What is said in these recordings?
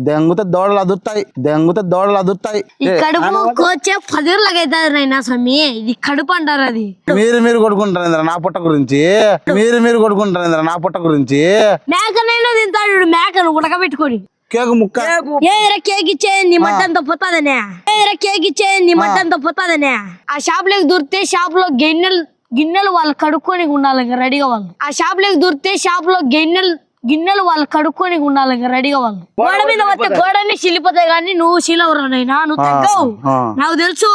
దెంగుతే దోడలు అదురుతాయి దెంగుతే దోడలు అదురుతాయి. ఈ కడుపు కోచే నైనా స్వామి. ఇది కడుపు అంటారు అది. మీరు మీరు కొడుకుంటారు ఇంద్ర నా పుట్ట గురించి. మీరు మీరు కొడుకుంటారు ఇంద్ర నా పుట్ట గురించి. మేకనైనా తింటాడు మేకను ఉడకబెట్టుకొని. కేకు ముక్క. కేక్. ఇచ్చే నీ మట్టంతో పోతాదనే. కేక్ ఇచ్చే నీ మట్టంతో పోతాదనే. ఆ షాప్లోకి దూరితే షాప్లో గిన్నెలు గిన్నెలు వాళ్ళు కడుక్కొని ఉండాలి ఇంకా రెడీగా వాళ్ళు. ఆ షాప్లోకి దూరితే షాప్లో గిన్నెలు గిన్నెలు వాళ్ళు కడుక్కొని ఉండాలి ఇంకా రెడీగా వాళ్ళు. గోడ మీద వస్తే గోడని చిల్లిపోతాయి కానీ నువ్వు శీలవరానైనా నువ్వు తగ్గవు. నాకు తెలుసు.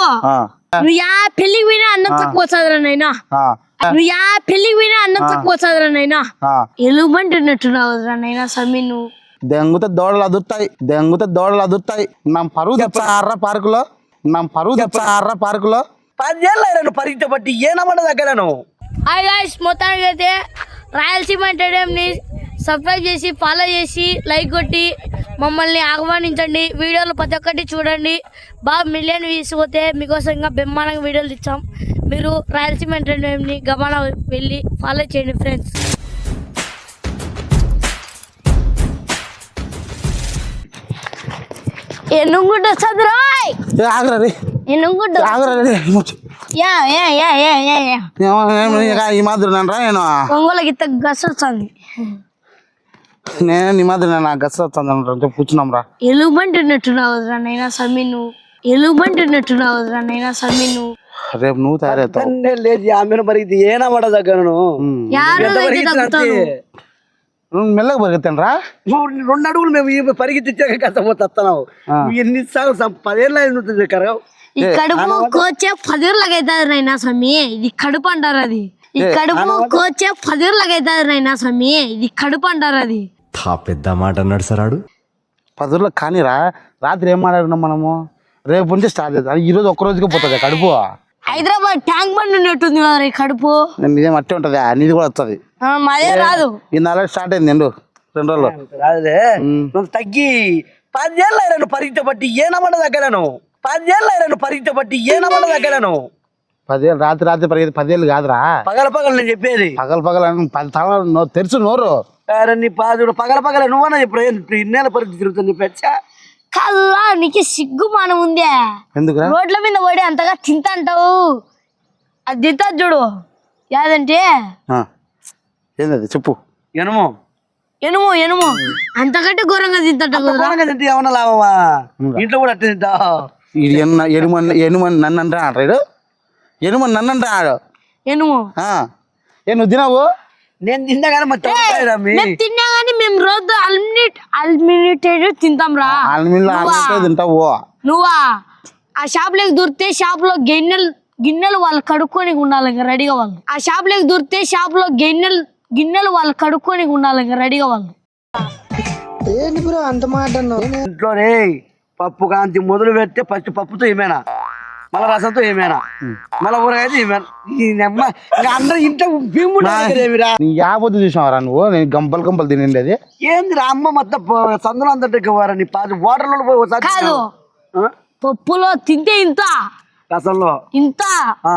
నువ్వు యా పెళ్ళికి పోయినా అన్నం తక్కువ వస్తుందిరానైనా ఆ, నువ్వు యా పెళ్ళికి పోయినా అన్నం తక్కువ వస్తుందిరానైనా ఆ. ఎలుగుబంటున్నట్టున్నావు నాయనా సమీ నువ్వు. దెంగుతే దోడలు అదురుతాయి. దెంగుతే దోడలు అదురుతాయి. నా పరువు తెచ్చారా పార్కులో? నా పరువు తెచ్చారా పార్కులో? పదేళ్ళు అయినా పరిగెత్త బట్టి ఏనమ్మడ దగ్గరను హాయ్ గాయ్స్ మొత్తానికి అయితే రాయలసీమ ఎంటర్టైన్మెంట్ని సబ్స్క్రైబ్ చేసి ఫాలో చేసి లైక్ కొట్టి మమ్మల్ని ఆహ్వానించండి. వీడియోలు ప్రతి ఒక్కటి చూడండి. బాగా మిలియన్ వ్యూస్ పోతే మీకోసం ఇంకా బ్రహ్మాండంగా వీడియోలు ఇచ్చాం మీరు రాయలసీమ ఎంటర్టైన్మెంట్ని గమన వెళ్ళి ఫాలో చేయండి ఫ్రెండ్స్ ఎన్నుగుడ్డ చదురాయ్ ఏ ఆగరా రే. ఎన్నుగుడ్డ యా యా యా యా యా ఈ మాదిరి నేను. రా నేను నేను నీ మాదిరి నేను గస వస్తాను కూర్చున్నాం రా ఎలుగుబంటున్నట్టున్నావు రా నైనా సమీ నువ్వు ఎలుగుబంటున్నట్టున్నావు రా నైనా సమీ నువ్వు రేపు నువ్వు తయారవుతావు. ఆమెను పరిగెత్తి ఏనమ్మడ దగ్గరను ఉమ్. యారు ఎంత పరిగెత్తిన తగ్గుతాను. అంతే. నువ్వు మెల్లగా నువ్వు రెండు అడుగులు మేము ఈ పరిగెత్తిచ్చాక కష్టపోతే వస్తున్నావు ఆ. నువ్వు ఎన్నిసార్లు సం- పదేళ్ళు ఉంటుంది కరగా ఈ కడుపు కోచే పదిర్లకు అవుతుంది నైనా సమీ ఇది కడుపు అంటారు అది. ఈ కడుపు కోచే పదిర్లకు అవుతుంది నైనా సమీ ఇది కడుపు అంటారు అది. తా పెద్ద మాట అన్నాడు సరాడు పదుల్లో కానీరా రాత్రి ఏం మాట్లాడినాం మనము? రేపు నుంచి స్టార్ట్ చేద్దాం. ఈ రోజు ఒక్క రోజుకే పోతుంది కడుపు. హైదరాబాద్ ట్యాంక్ బండ్ ఉన్నట్టుంది కదా ఈ కడుపు. నిజం అట్టే ఉంటుంది. నీది కూడా వస్తుంది. ఆ, మాదే రాదు. ఈ నెల స్టార్ట్ అయింది ఎండు. రెండు రోజులు. రాదులే. నువ్వు తగ్గి పదేళ్ళు అయినా పరిగెత్త బట్టి ఏనమ్మడ దగ్గరను పదేళ్ళు అయినా పరిగెత్త బట్టి ఏనమ్మడ దగ్గరను పదేళ్ళు రాత్రి రాత్రి పరిగెత్తి పదేళ్ళు కాదురా. పగల పగల నేను చెప్పేది. పగల పగల అని పది తల నో తెరుచు నోరు. అరే నీ పాదుడు పగల పగల నువ్వన్నా చెప్పు ఇన్నేళ్ళ పరిస్థితి తిరుగుతుంది చెప్పచ్చా కల్లా నీకు సిగ్గు మానం ఉందే. ఎందుకురా? రోడ్ల మీద పడి అంతగా తింటాంటావు అది తింటా చూడు. యాదంటే? ఆ. ఏంది అది చెప్పు. ఎనుము. ఎనుము ఎనుము. అంతకంటే ఘోరంగా తింటాంటావు కదరా. కోనంగా తింటే ఏమన్నా లాభమా? ఇంట్లో కూడా అట్టే తింటా ఇది ఎన్న ఎనుమని ఎనుమని నన్ను అంటే ఆడాడు ఎనుము ఆ. ఏ నువ్వు తినావు? నేను తిన్నా కానీ మా తిన్నా గానీ మేము రోజు అల్మినిట్ అల్మినిటెడ్ తింటాం రా. తింటావు. నువ్వా? ఆ షాప్లోకి దూరితే షాప్లో గిన్నెలు గిన్నెలు వాళ్ళు కడుక్కొని ఉండాలి ఇంకా రెడీగా వాళ్ళు. ఆ షాప్లోకి దూరితే షాప్లో గిన్నెలు గిన్నెలు వాళ్ళు కడుక్కొని ఉండాలి ఇంకా రెడీగా వాళ్ళు. ఇంట్లోనే పప్పు కాంతి మొదలు పెడితే ఫస్ట్ పప్పుతో ఏమైనా? మళ్ళా రసంతో ఏమైనా? మళ్ళా ఊరగాయతో ఏమైనా? ఇంకా అందరూ ఇంట్లో భీముడు నీ యాబొద్దు చూసావరా నువ్వు? నేను గంపలు గంపలు తినండి అది ఏంది రా అమ్మ మొత్తం సందులో అందరికి వారా నీ పాత వాటర్లో పోయి ఒకసారి? పప్పులో తింటే ఇంత. రసంలో? ఇంత. ఆ.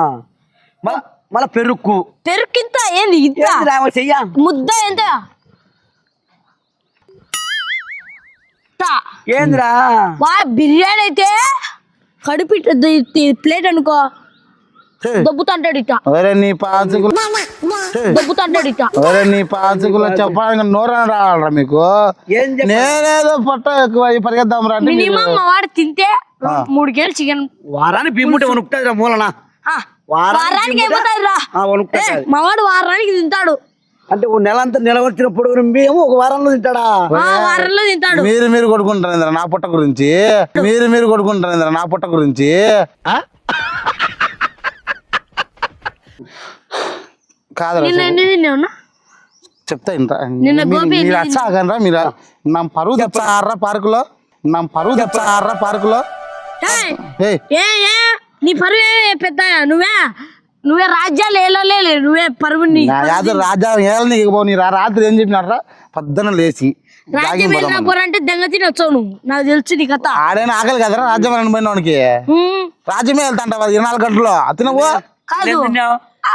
మళ్ళా పెరుక్కు. పెరుకింత ఏంది ఇంత? ఏంది రా చెయ్య. ముద్ద ఎంత? ఇంత. ఏందిరా? వా బిర్యానీ అయితే కడుపు ప్లేట్ అనుకో. దొబ్బుతంటాడు ఇట ఒరే నీ పాచుకులు దొబ్బుతంటాడు ఇట ఒరే నీ పాచుకులు చెప్పడానికి నోరని రావాలరా మీకు? నేనేదో పొట్ట ఎక్కువ పరిగెద్దాం రా మినిమం వాడు తింటే మూడు కేలు చికెన్. వారాన్ని భీముంటే వణుకుతుంది రా మూలన. వారానికి రా మా వాడు వారానికి తింటాడు. అంటే ఓ నెల అంతా నిలవచ్చినప్పుడు బియ్యము ఒక వారంలో తింటాడా? ఆ, వారంలో తింటాడు. మీరు మీరు కొడుకుంటారు ఇంద్ర నా పుట్ట గురించి? మీరు మీరు కొడుకుంటారు ఇంద్ర నా పుట్ట గురించి? ఆ? కాదురా నిన్న ఎన్ని తిన్నావునా చెప్తా ఇంత. నిన్న మీ- గోపి మీరు ఎన్ని వచ్చాగనరా మీరు నా పరువు తెచ్చారా పార్కులో? నా పరువు తెచ్చారా పార్కులో? నీ పరువే పెద్ద నువ్వే? నువ్వే రాజ్యాలు ఏలలే నువ్వే పరువుని నా యాద రాజా ఏళ్ళని ఇక పోనీ రా రాత్రి ఏం చెప్పినారా పొద్దున లేచి రాజ్యం వెళ్ళినా పోరంటే దెంగ తిని వచ్చావు నువ్వు. నాకు తెలుసు నీ కథ. ఆడైనా ఆకలి కదరా రాజ్యం అని పోయిన వానికి హ్మ్, రాజ్యమే వెళ్తాంట ఇరవై నాలుగు గంటలు కాదు.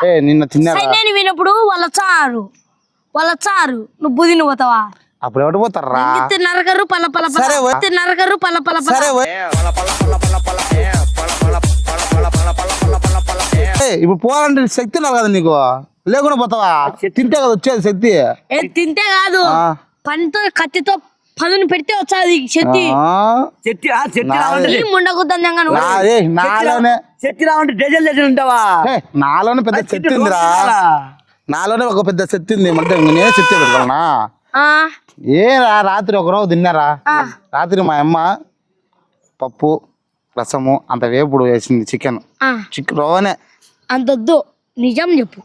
ఏ నిన్న తిన్నారా? వినప్పుడు వాళ్ళ చారు. వాళ్ళ చారు. నువ్వు బుదిని పోతావా? అప్పుడు ఎవరు పోతారా? నరకరు పల పల పల సరే, వా. ఇంత నరకరు పల పల ఇప్పుడు పోవాలంటే శక్తి కదా నీకు. లేకుండా పోతావా? తింటే కదా వచ్చేది శక్తి. ఏ తింటే కాదు. ఆ. పంతో కత్తితో పదును పెడితే వచ్చాది శక్తి. నా- ఏయ్, నాలోనే. రావంటే డజల్ డజల్ ఉంటావా? నాలోనే పెద్ద శక్తి ఉందిరా. నాలోనే ఒక పెద్ద శక్తి ఉంది. అంటే నేనే శక్తి పెట్టుకోవాలనా ఆ, ఏ రా రాత్రి ఒక రోజు తిన్నారా? రాత్రి మా అమ్మ పప్పు రసము అంత వేపుడు వేసింది చికెన్. ఆ, చికెన్ రోనే. అంతొద్దు. నిజం చెప్పు.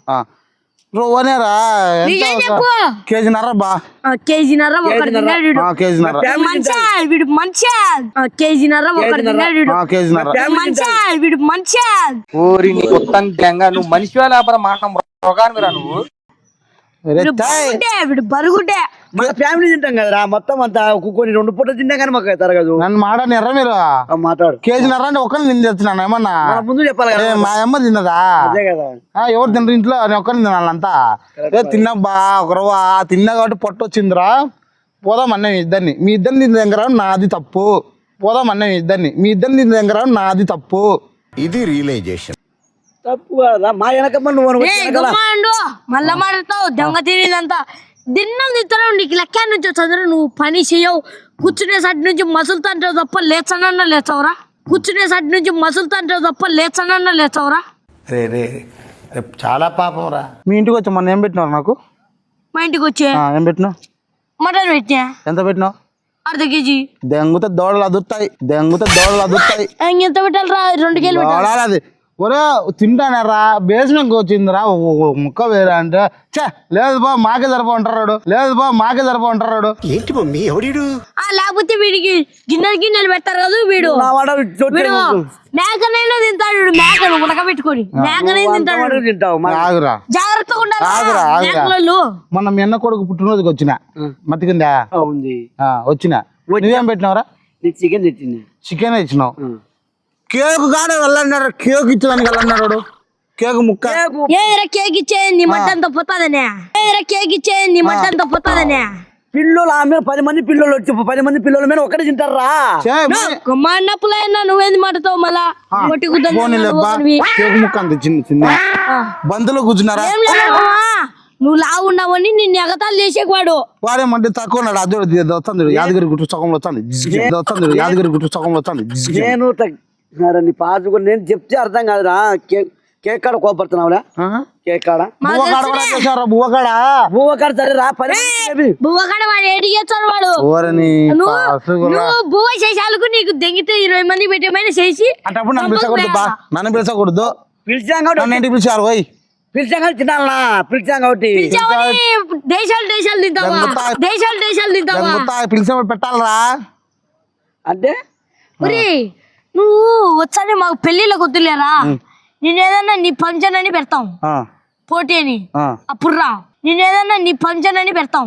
రోనే రా ఎంత నిజం ఒక చెప్పు. కేజీన్నర బా. ఆ, కేజీన్నర ఒకటి తిన్నాడు వీడు. ఆ, కేజీన్నర. మంచిగా వీడు మంచిగా ఆ, కేజీన్నర ఒకటి తిన్నాడు వీడు. ఆ, కేజీన్నర. మంచిగా వీడు మంచిగా ఓరి నీ కొత్త గంగ నువ్వు మనిషివా లేకపోతే మాట మృగానివిరా నువ్వు? రే, వీడు ఛాయ్. మన ఫ్యామిలీ తింటాం కదరా మొత్తం అంతా కొన్ని రెండు పూటలు తిన్నా కానీ మాకు తరగదు నన్ను మాడనిర్రా మీరు? ఆ, మాట్లాడు. కేజీన్నర అంటే ఒక్కరిని తిని తెచ్చినాను ఏమన్నా? మన ముందు చెప్పాలి ఏ, కదా మా అమ్మ తిన్నదా? అదే కదా. ఆ, ఎవరు తినరు ఇంట్లో? నేను ఒక్కరిని తినాలంతా ఏ తిన్నబ్బా ఒక రవ్వ. తిన్నా కాబట్టి పొట్ట వచ్చిందిరా. పోదాం అన్న మీ ఇద్దరిని. మీ ఇద్దరిని తిన్న దగ్గర నాది తప్పు. పోదాం అన్న మీ ఇద్దరిని. మీ ఇద్దరిని తిన్న దగ్గర నాది తప్పు. ఇది రియలైజేషన్ తప్పు కదా మా వెనకమ్మ నువ్వు మళ్ళా మాడతావు దొంగ తినేదంతా దిన్నం తింటావు నీకు లెక్క నుంచి చదువు నువ్వు పని చేయవు కూర్చునే సైడ్ నుంచి మసులుతాంటావు తప్ప లేచనన్నా లేచావురా కూర్చునే సైడ్ నుంచి మసులుతాంటావు తప్ప లేచనన్నా లేచావురా రే రే రేపు చాలా పాపం రా. మీ ఇంటికి వచ్చి మొన్న ఏం పెట్టినారు నాకు? మా ఇంటికి వచ్చే. ఆ, ఏం పెట్టినావు? మటన్ పెట్టా ఎంత పెట్టినావు? అర్ధ కేజీ. దెంగుతే దోడలు అదురుతాయి. దెంగుతే దోడలు అదురుతాయి. ఎంత పెట్టాలరా? రెండు కేలు పెట్టాలి. దోడాలి అది. ఒరే తింటానారా బేస్మెంట్ వచ్చిందిరా ముక్క వేరే అంటే. చే లేదు బా మాకే సరిపో ఉంటారు లేదు బా మాకే సరిపో ఉంటారు ఏంటి మమ్మీ ఎవడీడు? ఆ లేకపోతే వీడికి గిన్నెలు గిన్నెలు పెడతారు కదా వీడు. మేకనైనా తింటాడు మేకను ఉడకబెట్టుకొని. మేకనైనా తింటాడు ఆగురా. జాగ్రత్తగా ఉండాలి ఆగురా, ఆగురా. మేకలు మొన్న మీ అన్న కొడుకు పుట్టినరోజుకి వచ్చిన. మతికిందా ఆ, ఉంది. వచ్చిన. నువ్వేం పెట్టినావురా? చికెన్ తెచ్చింది. చికెన్ ఇచ్చినావు కేక్ కాడే వెళ్ళన్నాడు కేక్ ఇచ్చడానికి వెళ్ళన్నాడు కేక్ ముక్క. ఏదిరా కేక్ ఇచ్చే నీ మట్టంతా పోతాదనే. ఏదిరా కేక్ ఇచ్చే నీ మట్టంతా పోతాదనే. పిల్లలు ఆమె పది మంది పిల్లలు వచ్చి పది మంది పిల్లల మీద ఒకటే తింటారా? మా అన్నప్పులైనా నువ్వేంది మాటతావు మళ్ళా. కేక్ ముక్క అంత చిన్న చిన్న. బంతులో కూర్చున్నారా. నువ్వు లావు ఉన్నావని నిన్ను ఎగతాలు చేసేవాడు వాడేమంటే తక్కువ ఉన్నాడు అదోడు చూడు, యాదగిరి గుట్టు సగంలో చూడు, యాదగిరి గుట్టు సగంలో వస్తుంది. జిజ్కి. నేను అరే నీ పాజు నేను చెప్తే అర్థం కాదురా. కేక్ కేక్ కాడ కోపడుతున్నావురా? ఆ? కేక్ కాడ? బువ్వ కాడ కూడా చేశారా బువ్వ కాడ? బువ్వ కాడ సరే రా. బువ్వకాడ వాడు ఏడి చేస్తాడు వాడు? ఓరని నువ్వు పసుగుల. నువ్వు బువ్వ చేసాలకు నీకు దెంగితే ఇరవై మంది పెట్టేమైనా చేసి అంటే అప్పుడు నన్ను పిలిచకూడదు బా. నన్ను పిలిచకూడదు. పిలిచాం కాబట్టి. నన్ను ఇంటికి పిలిచారు పోయి పిలిచాం కాబట్టి తినాలనా? పిలిచాం కాబట్టి. పిలిచావని దేశాలు దేశాలు తింటావా. దేశాలు తింటావా పెట్టాలరా? అంటే? నువ్వు వచ్చానే మాకు పెళ్ళిళ్ళకి వద్దులేరా నేను ఏదన్నా నీ పంచన్ అని పెడతాం పోటీ అని. అప్పుడు రా. నేను ఏదన్నా నీ పంచన్ అని పెడతాం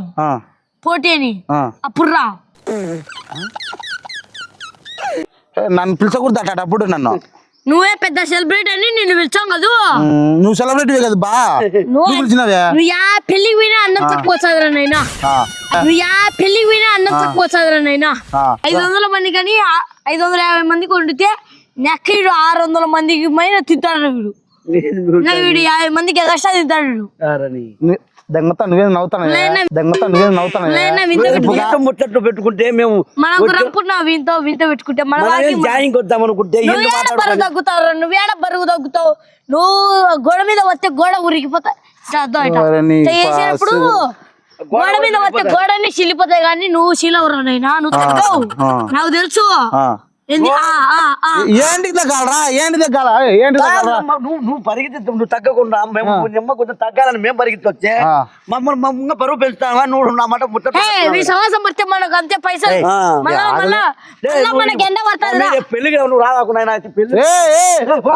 పోటీ అని. అప్పుడు రా. నన్ను పిలిచకూడదు అప్పుడు నన్ను. నువ్వే పెద్ద సెలబ్రిటీ అని నిన్ను పిలిచాం కదా? నువ్వు సెలబ్రిటీ కదా బా? నువ్వు పిలిచినవే? నువ్వు యా పెళ్ళికి పోయినా అన్నం తక్కువ చదరా నైనా నువ్వు యా పెళ్ళికి పోయినా అన్నం తక్కువ చదరా నైనా. ఐదు వందల మంది కానీ ఐదు వందల యాభై మందికి వండితే నెక్కడు ఆరు వందల మందికి పైన తింటాడు వీడు. వీడు యాభై మందికి ఎగస్ట్రా తింటాడు దెంగతా నువ్వేం నవ్వుతాను దెంగతా నువ్వేం నవ్వుతాను ముచ్చట్లు పెట్టుకుంటే మేము మనకు రంపున్నా వింత వింత పెట్టుకుంటే. మన మనం జాయింగ్ వద్దాం అనుకుంటే నువ్వు ఎన్ని ఏడ బరువు తగ్గుతావు నువ్వేడ బరువు తగ్గుతావు? నువ్వు గోడ మీద వస్తే గోడ ఉరికిపోతా చేసినప్పుడు గోడ మీద వస్తే గోడని శిలిపోతాయి కానీ నువ్వు శీలవరానైనా నువ్వు తగ్గవు. నాకు తెలుసు. ఏంటికి తగ్గాలరా? ఏంటి తగ్గాల? ఏంటి తగ్గాలరా? నువ్వు నువ్వు పరిగెత్తి నువ్వు తగ్గకుండా మేము నిమ్మ కొంచెం తగ్గాలని మేము పరిగెత్తి వచ్చే. మమ్మల్ని మమ్మల్ని బరువు పెంచుతావా? నువ్వు నా మాట ఏ, నీ సంవత్సరం మనకు అంతే పైసలు. నువ్వు- మనకి ఎండ పడుతుంది నువ్వు పెళ్ళి ఏ, పో.